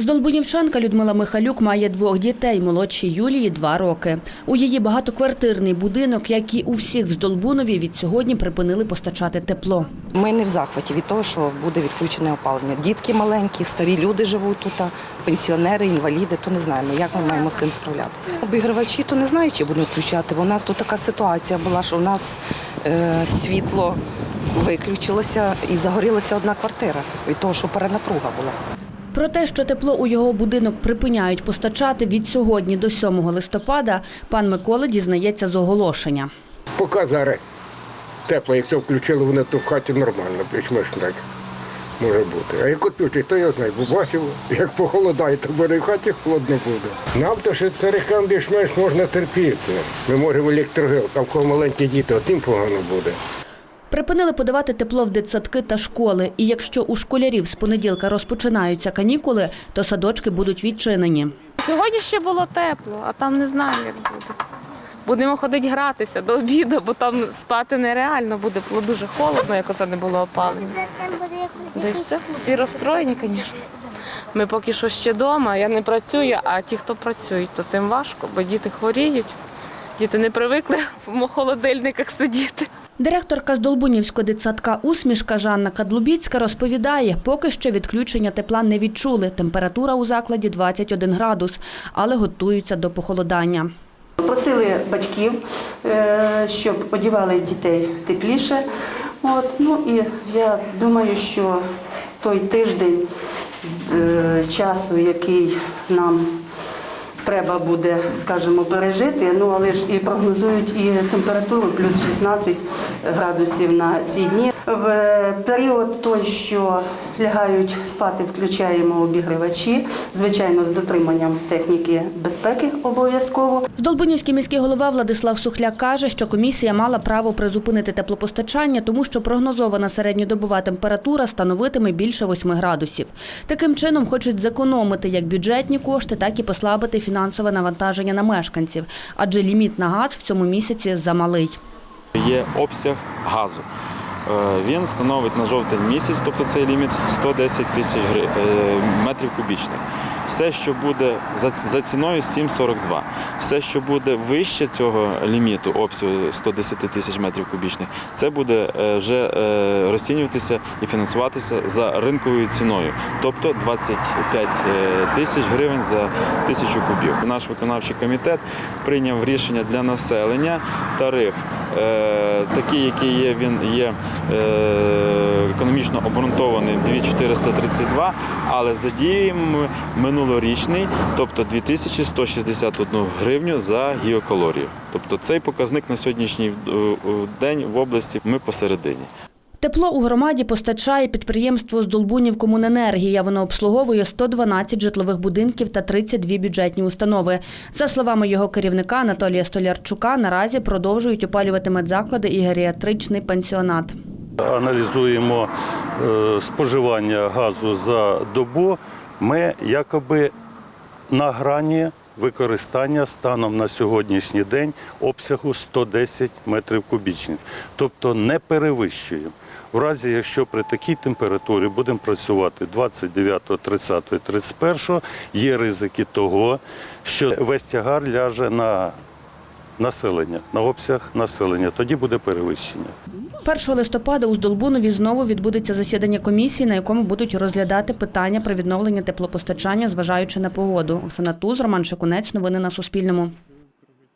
Здолбунівчанка Людмила Михалюк має двох дітей, молодшій Юлії – два роки. У її багатоквартирний будинок, як і у всіх в Здолбунові, від сьогодні припинили постачати тепло. Ми не в захваті від того, що буде відключене опалення. Дітки маленькі, старі люди живуть тут, пенсіонери, інваліди, то не знаємо, як ми маємо з цим справлятися. Обігрівачі, то не знаю, чи будемо включати. Бо у нас тут така ситуація була, що у нас е, світло виключилося і загорілася одна квартира від того, що перенапруга була. Про те, що тепло у його будинок припиняють постачати від сьогодні до 7 листопада, пан Микола дізнається з оголошення. Поки зараз тепло, як все включили, вони то в хаті нормально, більш-менш так може бути. А як відключать, то я знаю, бо бачив, як похолодає, то буде в хаті холодно буде. Нам то ще царикам більш-менш можна терпіти. Ми можемо електрогел, а в кого маленькі діти, їм погано буде. Припинили подавати тепло в дитсадки та школи. І якщо у школярів з понеділка розпочинаються канікули, то садочки будуть відчинені. Сьогодні ще було тепло, а там не знаю, як буде. Будемо ходити гратися до обіду, бо там спати нереально буде, було дуже холодно, як оце не було опалення. Да все. Всі розстроєні, звісно. Ми поки що ще вдома, я не працюю, а ті, хто працюють, то тим важко, бо діти хворіють. Діти не привикли в холодильниках сидіти. Директорка з Долбунівського дитсадка «Усмішка» Жанна Кадлубіцька розповідає, поки що відключення тепла не відчули. Температура у закладі 21 градус, але готуються до похолодання. Просили батьків, е, щоб одягали дітей тепліше. От, ну і я думаю, що той тиждень е, часу, який нам треба буде, скажімо, пережити, ну але ж і прогнозують і температуру плюс 16 градусів на ці дні. В період той, що лягають спати, включаємо обігрівачі, звичайно, з дотриманням техніки безпеки обов'язково. Здолбунівський міський голова Владислав Сухляк каже, що комісія мала право призупинити теплопостачання, тому що прогнозована середньодобова температура становитиме більше 8 градусів. Таким чином хочуть зекономити як бюджетні кошти, так і послабити фінансове навантаження на мешканців, адже ліміт на газ в цьому місяці замалий. Є обсяг газу. Е, Він становить на жовтень місяць, тобто цей ліміт 110 тисяч е, метрів кубічних. Все, що буде за, ціною 7,42. Все, що буде вище цього ліміту, обсягу 110 тисяч метрів кубічних, це буде е, вже е, розцінюватися і фінансуватися за ринковою ціною, тобто 25 тисяч гривень за тисячу кубів. Наш виконавчий комітет прийняв рішення для населення тариф. е, Такий, який є, він є е, економічно обґрунтований 2432, але задіюємо ми минулорічний, тобто 2161 гривню за гіокалорію. Тобто цей показник на сьогоднішній е, е, день в області ми посередині. Тепло у громаді постачає підприємство Здолбунів Комуненергія. Воно обслуговує 112 житлових будинків та 32 бюджетні установи. За словами його керівника Анатолія Столярчука, наразі продовжують опалювати медзаклади і геріатричний пансіонат. аналізуємо е, споживання газу за добу, ми якоби на грані використання станом на сьогоднішній день обсягу 110 метрів кубічних, тобто не перевищуємо. В разі, якщо при такій температурі будемо працювати 29, 30, 31, є ризики того, що весь тягар ляже на населення, на обсяг населення, тоді буде перевищення. 1 листопада у Здолбунові знову відбудеться засідання комісії, на якому будуть розглядати питання про відновлення теплопостачання, зважаючи на погоду. Оксана Туз, Роман Шикунець. Новини на Суспільному.